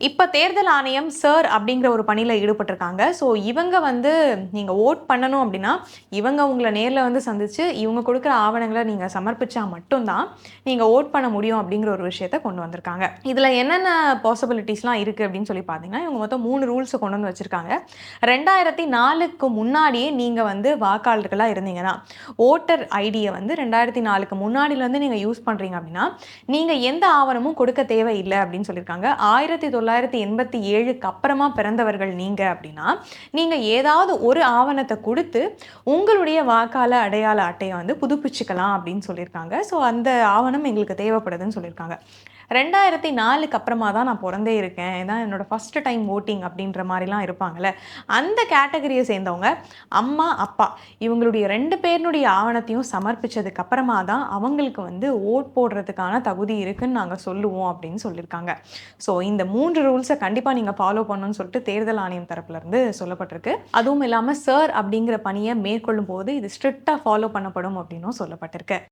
இப்போ தேர்தல் ஆணையம் சார் அப்படிங்கிற ஒரு பணியில் ஈடுபட்டிருக்காங்க. ஸோ இவங்க வந்து நீங்கள் ஓட் பண்ணணும் அப்படின்னா இவங்க உங்களை நேரில் வந்து சந்தித்து இவங்க கொடுக்குற ஆவணங்களை நீங்கள் சமர்ப்பிச்சா மட்டும்தான் நீங்கள் ஓட் பண்ண முடியும் அப்படிங்கிற ஒரு விஷயத்தை கொண்டு வந்திருக்காங்க. இதில் என்னென்ன பாசிபிலிட்டிஸ்லாம் இருக்குது அப்படின்னு சொல்லி பார்த்தீங்கன்னா இவங்க மொத்தம் மூணு ரூல்ஸை கொண்டு வந்து வச்சுருக்காங்க. ரெண்டாயிரத்தி நாலுக்கு முன்னாடியே நீங்கள் வந்து வாக்காளர்களாக இருந்தீங்கன்னா ஓட்டர் ஐடியை வந்து ரெண்டாயிரத்தி நாலுக்கு முன்னாடியிலேருந்து நீங்கள் யூஸ் பண்ணுறீங்க அப்படின்னா நீங்கள் எந்த ஆவணமும் கொடுக்க தேவையில்லை அப்படின்னு சொல்லியிருக்காங்க. ஆயிரத்தி தொள்ளாயிரத்தி தொள்ளாயிரத்தி எண்பத்தி ஏழுக்கு அப்புறமா பிறந்தவர்கள் நீங்கள் அப்படின்னா நீங்கள் ஏதாவது ஒரு ஆவணத்தை கொடுத்து உங்களுடைய வாக்காள அடையாள அட்டையை வந்து புதுப்பிச்சுக்கலாம் அப்படின்னு சொல்லியிருக்காங்க. ஸோ அந்த ஆவணம் எங்களுக்கு தேவைப்படுதுன்னு சொல்லியிருக்காங்க. ரெண்டாயிரத்தி நாலுக்கு அப்புறமா தான் நான் பிறந்தே இருக்கேன். இதான் என்னோட ஃபஸ்ட்டு டைம் ஓட்டிங் அப்படின்ற மாதிரிலாம் இருப்பாங்கள்ல அந்த கேட்டகரியை சேர்ந்தவங்க அம்மா அப்பா இவங்களுடைய ரெண்டு பேருனுடைய ஆவணத்தையும் சமர்ப்பிச்சதுக்கு அப்புறமா தான் அவங்களுக்கு வந்து ஓட் போடுறதுக்கான தகுதி இருக்குன்னு நாங்கள் சொல்லுவோம் அப்படின்னு சொல்லியிருக்காங்க. ஸோ இந்த மூன்று மூன்று ரூல்ஸை கண்டிப்பாக நீங்கள் ஃபாலோ பண்ணணும்னு சொல்லிட்டு தேர்தல் ஆணையம் தரப்புலேருந்து சொல்லப்பட்டிருக்கு. அதுவும் இல்லாமல் சார் அப்படிங்கிற பணியை மேற்கொள்ளும் போது இது ஸ்ட்ரிக்டாக ஃபாலோ பண்ணப்படும் அப்படின்னும் சொல்லப்பட்டிருக்கு.